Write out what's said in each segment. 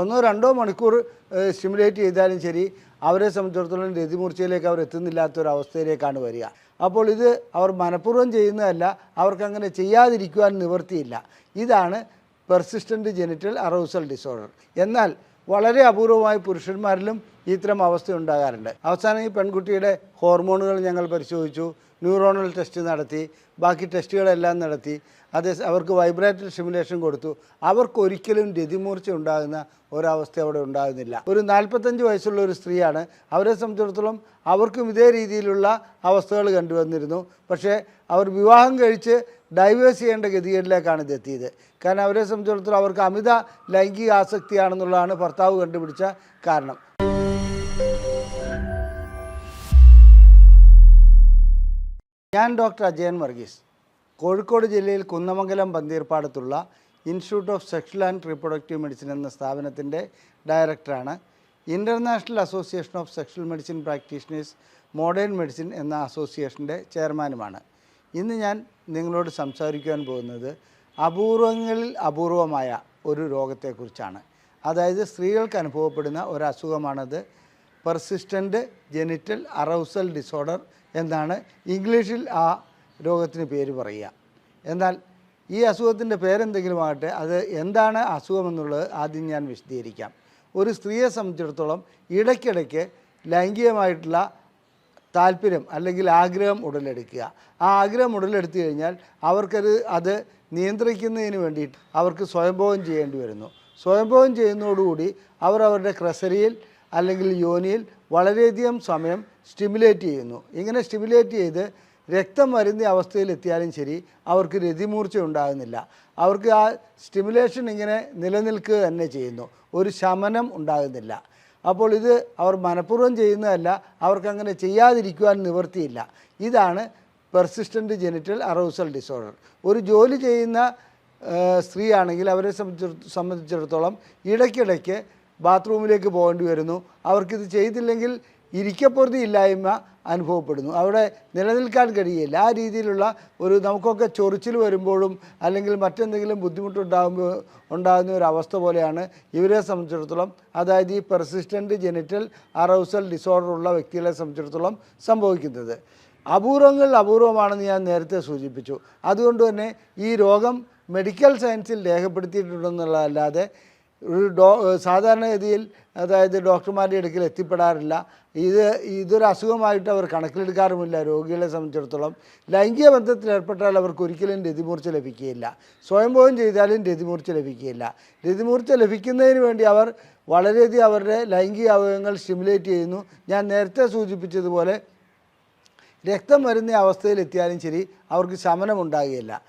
ഒന്നോ രണ്ടോ മണിക്കൂർ സ്റ്റിമുലേറ്റ് ചെയ്താലും ശരി അവരെ സംബന്ധിച്ചിടത്തോളം രതിമൂർച്ചയിലേക്ക് അവർ എത്തുന്നില്ലാത്തൊരവസ്ഥയിലേക്കാണ് വരിക. അപ്പോൾ ഇത് അവർ മനഃപൂർവം ചെയ്യുന്നതല്ല അവർക്കങ്ങനെ ചെയ്യാതിരിക്കുവാൻ നിവൃത്തിയില്ല. ഇതാണ് പെർസിസ്റ്റന്റ് ജെനിറ്റൽ അറോസൽ ഡിസോർഡർ എന്നാൽ വളരെ അപൂർവമായി പുരുഷന്മാരിലും ഇത്തരം അവസ്ഥ ഉണ്ടാകാറുണ്ട്. അവസാനം ഈ പെൺകുട്ടിയുടെ ഹോർമോണുകൾ ഞങ്ങൾ പരിശോധിച്ചു. ന്യൂറോണൽ ടെസ്റ്റ് നടത്തി. ബാക്കി ടെസ്റ്റുകളെല്ലാം നടത്തി. അതേ അവർക്ക് വൈബ്രേറ്റർ സിമുലേഷൻ കൊടുത്തു. അവർക്കൊരിക്കലും രതിമൂർച്ച ഉണ്ടാകുന്ന ഒരവസ്ഥ അവിടെ ഉണ്ടാകുന്നില്ല. ഒരു നാൽപ്പത്തഞ്ച് വയസ്സുള്ള ഒരു സ്ത്രീയാണ്. അവരെ സംബന്ധിച്ചിടത്തോളം അവർക്കും ഇതേ രീതിയിലുള്ള അവസ്ഥകൾ കണ്ടുവന്നിരുന്നു. പക്ഷേ അവർ വിവാഹം കഴിച്ച് ഡൈവേഴ്സ് ചെയ്യേണ്ട ഗതികേടിലേക്കാണ് ഇത് എത്തിയത്. കാരണം അവരെ സംബന്ധിച്ചിടത്തോളം അവർക്ക് അമിത ലൈംഗിക ആസക്തിയാണെന്നുള്ളതാണ് ഭർത്താവ് കണ്ടുപിടിച്ച കാരണം. ഞാൻ ഡോക്ടർ അജയൻ വർഗീസ്. കോഴിക്കോട് ജില്ലയിൽ Kunnamangalam പന്തീർപ്പാടത്തുള്ള institute of sexual and reproductive medicine എന്ന സ്ഥാപനത്തിന്റെ ഡയറക്ടറാണ്. International association of sexual medicine practitioners modern medicine എന്ന അസോസിയേഷന്റെ ചെയർമാനുമാണ്. ഇന്ന് ഞാൻ നിങ്ങളോട് സംസാരിക്കുവാൻ പോകുന്നത് അപൂർവങ്ങളിൽ അപൂർവമായ ഒരു രോഗത്തെക്കുറിച്ചാണ്. അതായത് സ്ത്രീകൾക്ക് അനുഭവപ്പെടുന്ന ഒരു അസുഖമാണത് പെർസിസ്റ്റന്റ് ജെനിറ്റൽ അറൗസൽ ഡിസോർഡർ എന്നാണ് ഇംഗ്ലീഷിൽ ആ രോഗത്തിന് പേര് പറയുക. എന്നാൽ ഈ അസുഖത്തിന്റെ പേരെന്തെങ്കിലും ആകട്ടെ അത് എന്താണ് അസുഖമെന്നുള്ളത് ആദ്യം ഞാൻ വിശദീകരിക്കാം. ഒരു സ്ത്രീയെ സംബന്ധിച്ചിടത്തോളം ഇടയ്ക്കിടയ്ക്ക് ലൈംഗികമായിട്ടുള്ള താല്പര്യം അല്ലെങ്കിൽ ആഗ്രഹം ഉടലെടുക്കുക. ആ ആഗ്രഹം ഉടലെടുത്തു കഴിഞ്ഞാൽ അവർക്കത് അത് നിയന്ത്രിക്കുന്നതിന് വേണ്ടിയിട്ട് അവർക്ക് സ്വയംഭോഗം ചെയ്യേണ്ടി വരുന്നു. സ്വയംഭോഗം ചെയ്യുന്നതോടുകൂടി അവർ അവരുടെ ക്രസരിയിൽ അല്ലെങ്കിൽ യോനിയിൽ വളരെയധികം സമയം സ്റ്റിമുലേറ്റ് ചെയ്യുന്നു. ഇങ്ങനെ സ്റ്റിമുലേറ്റ് ചെയ്ത് രക്തം വരുന്ന അവസ്ഥയിലെത്തിയാലും ശരി അവർക്ക് രതിമൂർച്ച ഉണ്ടാകുന്നില്ല. അവർക്ക് ആ സ്റ്റിമുലേഷൻ ഇങ്ങനെ നിലനിൽക്കുക തന്നെ ചെയ്യുന്നു. ഒരു ശമനം ഉണ്ടാകുന്നില്ല. അപ്പോൾ ഇത് അവർ മനഃപൂർവം ചെയ്യുന്നതല്ല അവർക്കങ്ങനെ ചെയ്യാതിരിക്കുവാൻ നിവൃത്തിയില്ല. ഇതാണ് പെർസിസ്റ്റന്റ് ജെനിറ്റൽ അറോസൽ ഡിസോർഡർ ഒരു ജോലി ചെയ്യുന്ന സ്ത്രീയാണെങ്കിൽ അവരെ സംബന്ധിച്ചിട- സംബന്ധിച്ചിടത്തോളം ഇടയ്ക്കിടയ്ക്ക് ബാത്റൂമിലേക്ക് പോകേണ്ടി വരുന്നു. അവർക്കിത് ചെയ്തില്ലെങ്കിൽ ഇരിക്കപ്പുറത്തി ഇല്ലായ്മ അനുഭവപ്പെടുന്നു. അവിടെ നിലനിൽക്കാൻ കഴിയില്ല. ആ രീതിയിലുള്ള ഒരു നമുക്കൊക്കെ ചൊറിച്ചിൽ വരുമ്പോഴും അല്ലെങ്കിൽ മറ്റെന്തെങ്കിലും ബുദ്ധിമുട്ടുണ്ടാകുമ്പോൾ ഉണ്ടാകുന്ന ഒരു അവസ്ഥ പോലെയാണ് ഇവരെ സംബന്ധിച്ചിടത്തോളം. അതായത് ഈ പെർസിസ്റ്റന്റ് ജെനിറ്റൽ അറൗസൽ ഡിസോർഡർ ഉള്ള വ്യക്തികളെ സംബന്ധിച്ചിടത്തോളം സംഭവിക്കുന്നത്. അപൂർവങ്ങൾ അപൂർവമാണെന്ന് ഞാൻ നേരത്തെ സൂചിപ്പിച്ചു. അതുകൊണ്ട് തന്നെ ഈ രോഗം മെഡിക്കൽ സയൻസിൽ രേഖപ്പെടുത്തിയിട്ടുണ്ടെന്നുള്ളതല്ലാതെ ഒരു ഡോ സാധാരണഗതിയിൽ അതായത് ഡോക്ടർമാരുടെ അടുക്കൽ എത്തിപ്പെടാറില്ല. ഇത് ഇതൊരു അസുഖമായിട്ട് അവർ കണക്കിലെടുക്കാറുമില്ല രോഗികളെ സംബന്ധിച്ചിടത്തോളം. ലൈംഗിക ബന്ധത്തിൽ ഏർപ്പെട്ടാൽ അവർക്ക് ഒരിക്കലും രതിമൂർച്ച ലഭിക്കുകയില്ല. സ്വയംഭോഗം ചെയ്താലും രതിമൂർച്ച ലഭിക്കുകയില്ല. രതിമൂർച്ച ലഭിക്കുന്നതിന് വേണ്ടി അവർ വളരെയധികം അവരുടെ ലൈംഗിക അവയവങ്ങൾ സ്റ്റിമുലേറ്റ് ചെയ്യുന്നു. ഞാൻ നേരത്തെ സൂചിപ്പിച്ചതുപോലെ രക്തം വരുന്ന അവസ്ഥയിലെത്തിയാലും ശരി അവർക്ക് ശമനമുണ്ടാകുകയില്ല.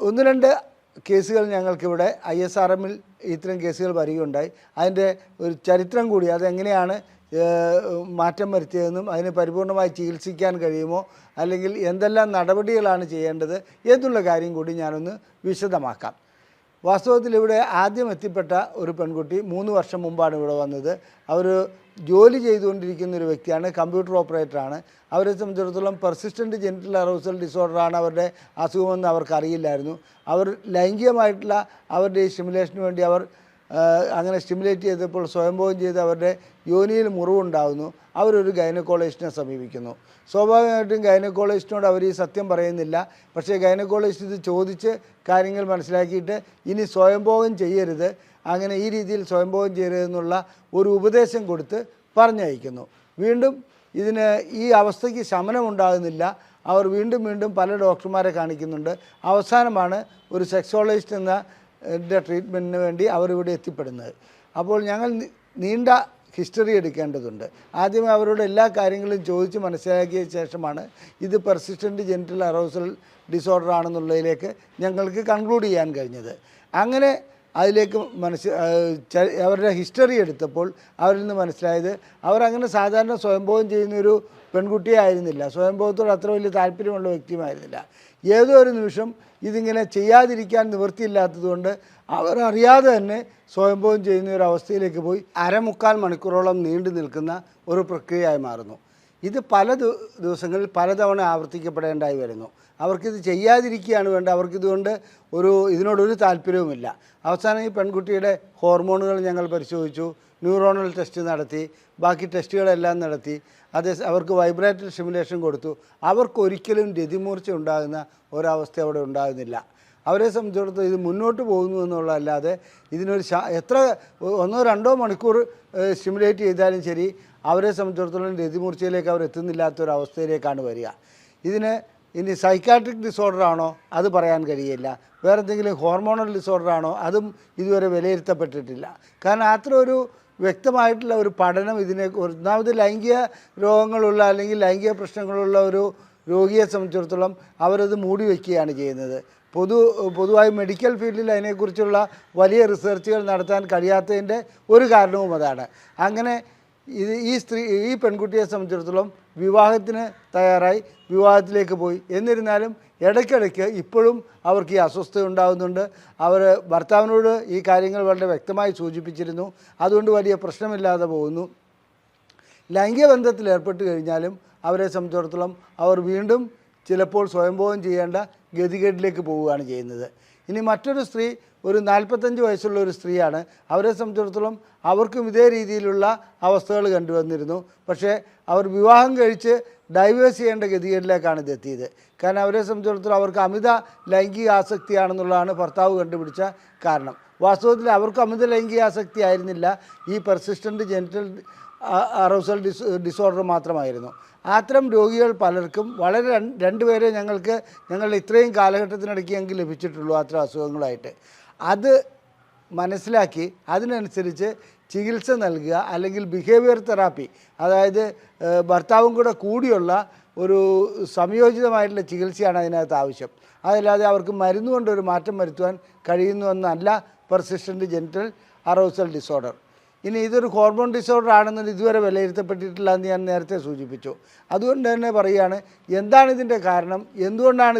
ഒന്ന് രണ്ട് കേസുകൾ ഞങ്ങൾക്കിവിടെ ഐ എസ് ആർ എമ്മിൽ ഇത്തരം കേസുകൾ വരികയുണ്ടായി. അതിന്റെ ഒരു ചരിത്രം കൂടി അതെങ്ങനെയാണ് മാറ്റം വരുത്തിയതെന്നും അതിനെ പരിപൂർണമായി ചികിത്സിക്കാൻ കഴിയുമോ അല്ലെങ്കിൽ എന്തെല്ലാം നടപടികളാണ് ചെയ്യേണ്ടത് എന്നുള്ള കാര്യം കൂടി ഞാനൊന്ന് വിശദമാക്കാം. വാസ്തവത്തിൽ ഇവിടെ ആദ്യം എത്തിപ്പെട്ട ഒരു പെൺകുട്ടി മൂന്ന് വർഷം മുമ്പാണ് ഇവിടെ വന്നത്. അവർ ജോലി ചെയ്തുകൊണ്ടിരിക്കുന്ന ഒരു വ്യക്തിയാണ് കമ്പ്യൂട്ടർ ഓപ്പറേറ്ററാണ് അവരെ സംബന്ധിച്ചിടത്തോളം പെർസിസ്റ്റന്റ് ജെനിറ്റൽ ഡിസോർഡർ ഡിസോർഡറാണ് അവരുടെ അസുഖമെന്ന് അവർക്കറിയില്ലായിരുന്നു. അവർ ലൈംഗികമായിട്ടുള്ള അവരുടെ ഈ സ്റ്റിമുലേഷന് വേണ്ടി അവർ അങ്ങനെ സ്റ്റിമുലേറ്റ് ചെയ്തപ്പോൾ സ്വയംഭോഗം ചെയ്ത് അവരുടെ യോനിയിൽ മുറിവുണ്ടാകുന്നു. അവരൊരു ഗൈനക്കോളജിസ്റ്റിനെ സമീപിക്കുന്നു. സ്വാഭാവികമായിട്ടും ഗൈനക്കോളജിസ്റ്റിനോട് അവർ ഈ സത്യം പറയുന്നില്ല. പക്ഷേ ഗൈനക്കോളജിസ്റ്റ് ഇത് ചോദിച്ച് കാര്യങ്ങൾ മനസ്സിലാക്കിയിട്ട് ഇനി സ്വയംഭോഗം ചെയ്യരുത്. അങ്ങനെ ഈ രീതിയിൽ സ്വയംഭോഗം ചെയ്യരുതെന്നുള്ള ഒരു ഉപദേശം കൊടുത്ത് പറഞ്ഞയക്കുന്നു. വീണ്ടും ഇതിന് ഈ അവസ്ഥയ്ക്ക് ശമനം ഉണ്ടാകുന്നില്ല. അവർ വീണ്ടും വീണ്ടും പല ഡോക്ടർമാരെ കാണിക്കുന്നുണ്ട്. അവസാനമാണ് ഒരു സെക്സോളജിസ്റ്റ് എന്ന ട്രീറ്റ്മെന്റിന് വേണ്ടി അവരിവിടെ എത്തിപ്പെടുന്നത്. അപ്പോൾ ഞങ്ങൾ നീണ്ട ഹിസ്റ്ററി എടുക്കേണ്ടതുണ്ട്. ആദ്യമേ അവരോട് എല്ലാ കാര്യങ്ങളും ചോദിച്ച് മനസ്സിലാക്കിയ ശേഷമാണ് ഇത് പെർസിസ്റ്റന്റ് ജെനിറ്റൽ അറോസൽ ഡിസോർഡർ ആണെന്നുള്ളതിലേക്ക് ഞങ്ങൾക്ക് കൺക്ലൂഡ് ചെയ്യാൻ കഴിഞ്ഞത്. അങ്ങനെ അതിലേക്ക് മനസ്സ് അവരുടെ ഹിസ്റ്ററി എടുത്തപ്പോൾ അവരിൽ നിന്ന് മനസ്സിലായത് അവരങ്ങനെ സാധാരണ സ്വയംഭോഗം ചെയ്യുന്നൊരു പെൺകുട്ടിയായിരുന്നില്ല. സ്വയംഭോഗത്തോട് അത്ര വലിയ താല്പര്യമുള്ള വ്യക്തിയുമായിരുന്നില്ല. ഏതോ ഒരു നിമിഷം ഇതിങ്ങനെ ചെയ്യാതിരിക്കാൻ നിവൃത്തിയില്ലാത്തതുകൊണ്ട് അവർ അറിയാതെ തന്നെ സ്വയംഭവം ചെയ്യുന്ന ഒരു അവസ്ഥയിലേക്ക് പോയി അരമുക്കാൽ മണിക്കൂറോളം നീണ്ടു നിൽക്കുന്ന ഒരു പ്രക്രിയയായി മാറുന്നു. ഇത് പല ദിവ- ദിവസങ്ങളിൽ പലതവണ ആവർത്തിക്കപ്പെടേണ്ടായി വരുന്നു. അവർക്കിത് ചെയ്യാതിരിക്കുകയാണ് വേണ്ടത്. അവർക്കിതുകൊണ്ട് ഒരു ഇതിനോടൊരു താല്പര്യവുമില്ല. അവസാനം ഈ പെൺകുട്ടിയുടെ ഹോർമോണുകൾ ഞങ്ങൾ പരിശോധിച്ചു. ന്യൂറോണൽ ടെസ്റ്റ് നടത്തി. ബാക്കി ടെസ്റ്റുകളെല്ലാം നടത്തി. അതേ അവർക്ക് വൈബ്രേറ്റർ സ്റ്റിമുലേഷൻ കൊടുത്തു. അവർക്കൊരിക്കലും രതിമൂർച്ച ഉണ്ടാകുന്ന ഒരവസ്ഥ അവിടെ ഉണ്ടാകുന്നില്ല. അവരെ സംബന്ധിച്ചിടത്തോളം ഇത് മുന്നോട്ട് പോകുന്നു എന്നുള്ളതല്ലാതെ ഇതിനൊരു എത്ര ഒന്നോ രണ്ടോ മണിക്കൂർ സ്റ്റിമുലേറ്റ് ചെയ്താലും ശരി അവരെ സംബന്ധിച്ചിടത്തോളം രതിമൂർച്ചയിലേക്ക് അവർ എത്തുന്നില്ലാത്തൊരവസ്ഥയിലേക്കാണ് വരിക. ഇതിന് ഇനി സൈക്കാട്രിക് ഡിസോർഡർ ആണോ? അത് പറയാൻ കഴിയില്ല. വേറെ എന്തെങ്കിലും ഹോർമോണൽ ഡിസോർഡർ ആണോ? അതും ഇതുവരെ വിലയിരുത്തപ്പെട്ടിട്ടില്ല. കാരണം അത്ര ഒരു വ്യക്തമായിട്ടുള്ള ഒരു പഠനം ഇതിനെ ഒന്നാമത് ലൈംഗിക രോഗങ്ങളുള്ള അല്ലെങ്കിൽ ലൈംഗിക പ്രശ്നങ്ങളുള്ള ഒരു രോഗിയെ സംബന്ധിച്ചിടത്തോളം അവരത് മൂടി വയ്ക്കുകയാണ് ചെയ്യുന്നത്. പൊതു പൊതുവായി മെഡിക്കൽ ഫീൽഡിൽ അതിനെക്കുറിച്ചുള്ള വലിയ റിസർച്ചുകൾ നടത്താൻ കഴിയാത്തതിന്റെ ഒരു കാരണവും അതാണ് അങ്ങനെ ഇത് ഈ സ്ത്രീ ഈ പെൺകുട്ടിയെ സംബന്ധിച്ചിടത്തോളം വിവാഹത്തിന് തയ്യാറായി വിവാഹത്തിലേക്ക് പോയി. എന്നിരുന്നാലും ഇടയ്ക്കിടയ്ക്ക് ഇപ്പോഴും അവർക്ക് ഈ അസ്വസ്ഥത ഉണ്ടാകുന്നുണ്ട്. അവർ ഭർത്താവിനോട് ഈ കാര്യങ്ങൾ വളരെ വ്യക്തമായി സൂചിപ്പിച്ചിരുന്നു. അതുകൊണ്ട് വലിയ പ്രശ്നമില്ലാതെ പോകുന്നു. ലൈംഗിക ബന്ധത്തിൽ ഏർപ്പെട്ട് കഴിഞ്ഞാലും അവരെ സംബന്ധിച്ചിടത്തോളം അവർ വീണ്ടും ചിലപ്പോൾ സ്വയംഭോഗം ചെയ്യേണ്ട ഗതികേട്ടിലേക്ക് പോവുകയാണ് ചെയ്യുന്നത്. ഇനി മറ്റൊരു സ്ത്രീ ഒരു നാൽപ്പത്തഞ്ച് വയസ്സുള്ള ഒരു സ്ത്രീയാണ്. അവരെ സംബന്ധിച്ചിടത്തോളം അവർക്കും ഇതേ രീതിയിലുള്ള അവസ്ഥകൾ കണ്ടുവന്നിരുന്നു. പക്ഷേ അവർ വിവാഹം കഴിച്ച് ഡൈവേഴ്സ് ചെയ്യേണ്ട ഗതികളിലേക്കാണ് ഇതെത്തിയത് കാരണം അവരെ സംബന്ധിച്ചിടത്തോളം അവർക്ക് അമിത ലൈംഗിക ആസക്തിയാണെന്നുള്ളതാണ് ഭർത്താവ് കണ്ടുപിടിച്ച കാരണം. വാസ്തവത്തിൽ അവർക്ക് അമിത ലൈംഗിക ആസക്തി ആയിരുന്നില്ല. ഈ persistent genital arousal dis disorder മാത്രമായിരുന്നു. അത്തരം രോഗികൾ പലർക്കും വളരെ രണ്ട് രണ്ടുപേരെ ഞങ്ങൾക്ക് ഞങ്ങൾ ഇത്രയും കാലഘട്ടത്തിനിടയ്ക്ക് ഞങ്ങൾക്ക് ലഭിച്ചിട്ടുള്ളൂ അത്തരം അസുഖങ്ങളായിട്ട്. അത് മനസ്സിലാക്കി അതിനനുസരിച്ച് ചികിത്സ നൽകുക അല്ലെങ്കിൽ ബിഹേവിയർ തെറാപ്പി അതായത് ഭർത്താവും കൂടെ കൂടിയുള്ള ഒരു സംയോജിതമായിട്ടുള്ള ചികിത്സയാണ് അതിനകത്ത് ആവശ്യം. അതല്ലാതെ അവർക്ക് മരുന്നുകൊണ്ട് ഒരു മാറ്റം വരുത്തുവാൻ കഴിയുന്നുവെന്നല്ല പെർസിസ്റ്റന്റ് ജെനിറ്റൽ അറോസൽ ഡിസോർഡർ ഇനി ഇതൊരു ഹോർമോൺ ഡിസോർഡർ ആണെന്ന് ഇതുവരെ വിലയിരുത്തപ്പെട്ടിട്ടില്ല എന്ന് ഞാൻ നേരത്തെ സൂചിപ്പിച്ചു. അതുകൊണ്ട് തന്നെ പറയുകയാണ് എന്താണ് ഇതിന്റെ കാരണം? എന്തുകൊണ്ടാണ്